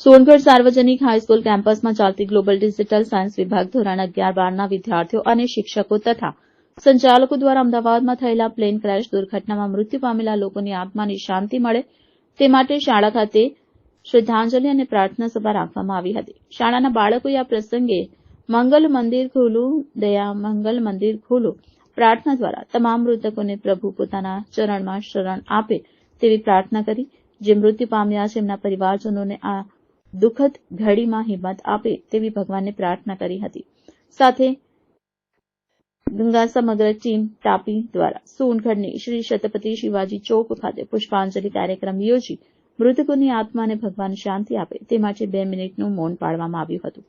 સોનગઢ સાર્વજનિક હાઈસ્કૂલ કેમ્પસમાં ચાલતી ગ્લોબલ ડિજિટલ સાયન્સ વિભાગ ધોરણ અગિયાર બારના વિદ્યાર્થીઓ અને શિક્ષકો તથા સંચાલકો દ્વારા અમદાવાદમાં થયેલા પ્લેન ક્રેશ દુર્ઘટનામાં મૃત્યુ પામેલા લોકોની આત્માની શાંતિ મળે તે માટે શાળા ખાતે શ્રદ્ધાંજલિ અને પ્રાર્થના સભા રાખવામાં આવી હતી. શાળાના બાળકોએ આ પ્રસંગે મંગલ મંદિર ખોલું, દયા મંગલ મંદિર ખોલું, પ્રાર્થના દ્વારા તમામ મૃતકોને પ્રભુ પોતાના ચરણમાં શરણ આપે તેવી પ્રાર્થના કરી, જે મૃત્યુ પામ્યા છે એમના પરિવારજનોને આ દુઃખદ ઘડીમાં હિંમત આપે તેવી ભગવાનને પ્રાર્થના કરી હતી. સાથે ગંગા સમગ્ર ટીમ તાપી દ્વારા સોનગઢની શ્રી છત્રપતિ શિવાજી ચોક ખાતે પુષ્પાંજલિ કાર્યક્રમ યોજી મૃતકોની આત્માને ભગવાન શાંતિ આપે તે માટે બે મિનિટનું મૌન પાળવામાં આવ્યું હતું.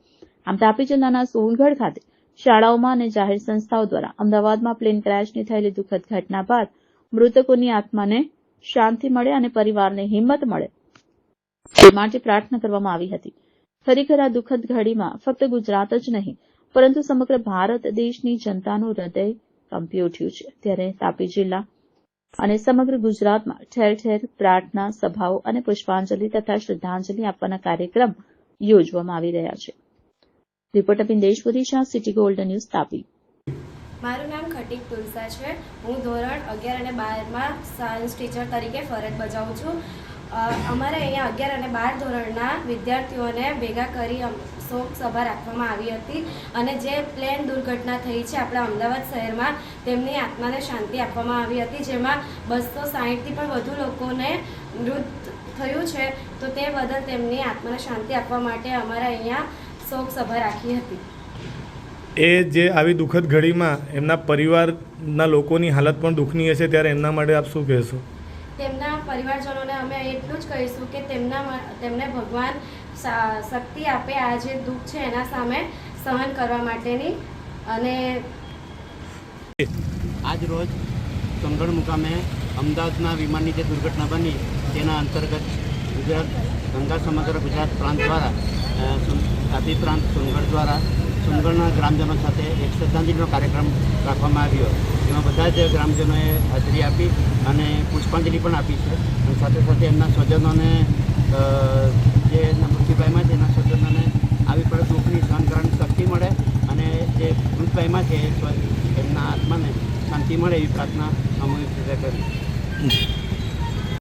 આમ તાપી જિલ્લાના સોનગઢ ખાતે શાળાઓમાં અને જાહેર સંસ્થાઓ દ્વારા અમદાવાદમાં પ્લેન ક્રેશની થયેલી દુઃખદ ઘટના બાદ મૃતકોની આત્માને શાંતિ મળે અને પરિવારને હિંમત મળે માટે પ્રાર્થના કરવામાં આવી હતી. ખરેખર આ દુઃખદ ઘડીમાં ફક્ત ગુજરાત જ નહીં પરંતુ સમગ્ર ભારત દેશની જનતાનું હૃદય કંપી ઉઠ્યું છે. ત્યારે તાપી જિલ્લા અને સમગ્ર ગુજરાતમાં ઠેર ઠેર પ્રાર્થના સભાઓ અને પુષ્પાંજલિ તથા શ્રદ્ધાંજલિ આપવાના કાર્યક્રમ યોજવામાં આવી રહ્યા છે. Report Apin Deshpuri Shah city gold news Tapi. મારું નામ ખટીક તુલસા છે. હું ધોરણ અગિયાર અને બારમાં સાયન્સ ટીચર તરીકે ફરજ બજાવું છું. અમારે અહીંયા અગિયાર અને બાર ધોરણના વિદ્યાર્થીઓને ભેગા કરી શોક સભા રાખવામાં આવી હતી અને જે પ્લેન દુર્ઘટના થઈ છે આપણા અમદાવાદ શહેરમાં, તેમની આત્માને શાંતિ આપવામાં આવી હતી, જેમાં બસો સાહીઠથી પણ વધુ લોકોને મૃત થયું છે, તો તે બદલ તેમની આત્માને શાંતિ આપવા માટે અમારે અહીંયા શોક સભા રાખી હતી. એ જે આવી દુઃખદ ઘડીમાં એમના પરિવારના લોકોની હાલત પણ દુઃખની હશે ત્યારે એમના માટે આપ શું કહેશો? તેમના પરિવારજનોને અમે એટલું જ કહીશું કે તેમના તેમને ભગવાન શક્તિ આપે, આ જે દુઃખ છે એના સામે સહન કરવા માટેની. અને આજ રોજ સોનગઢ મુકામે અમદાવાદના વિમાનની જે દુર્ઘટના બની, તેના અંતર્ગત ગુજરાત, ગંગા સમગ્ર ગુજરાત પ્રાંત દ્વારા સોન- પ્રાંત સોનગઢ દ્વારા સોનગઢના ગ્રામજનો સાથે એક શ્રદ્ધાંજલિનો કાર્યક્રમ રાખવામાં આવ્યો. એમાં બધા જ ગ્રામજનોએ હાજરી આપી અને પુષ્પાંજલિ પણ આપી છે. અને સાથે સાથે એમના સ્વજનોને જે એમના મૃત્યુભાઈમાં છે એના સ્વજનોને આવી પણ દુઃખની સહન કરવાની શક્તિ મળે અને જે મૃતભાઈમાં છે એમના આત્માને શાંતિ મળે એવી પ્રાર્થના અમુક રીતે કરી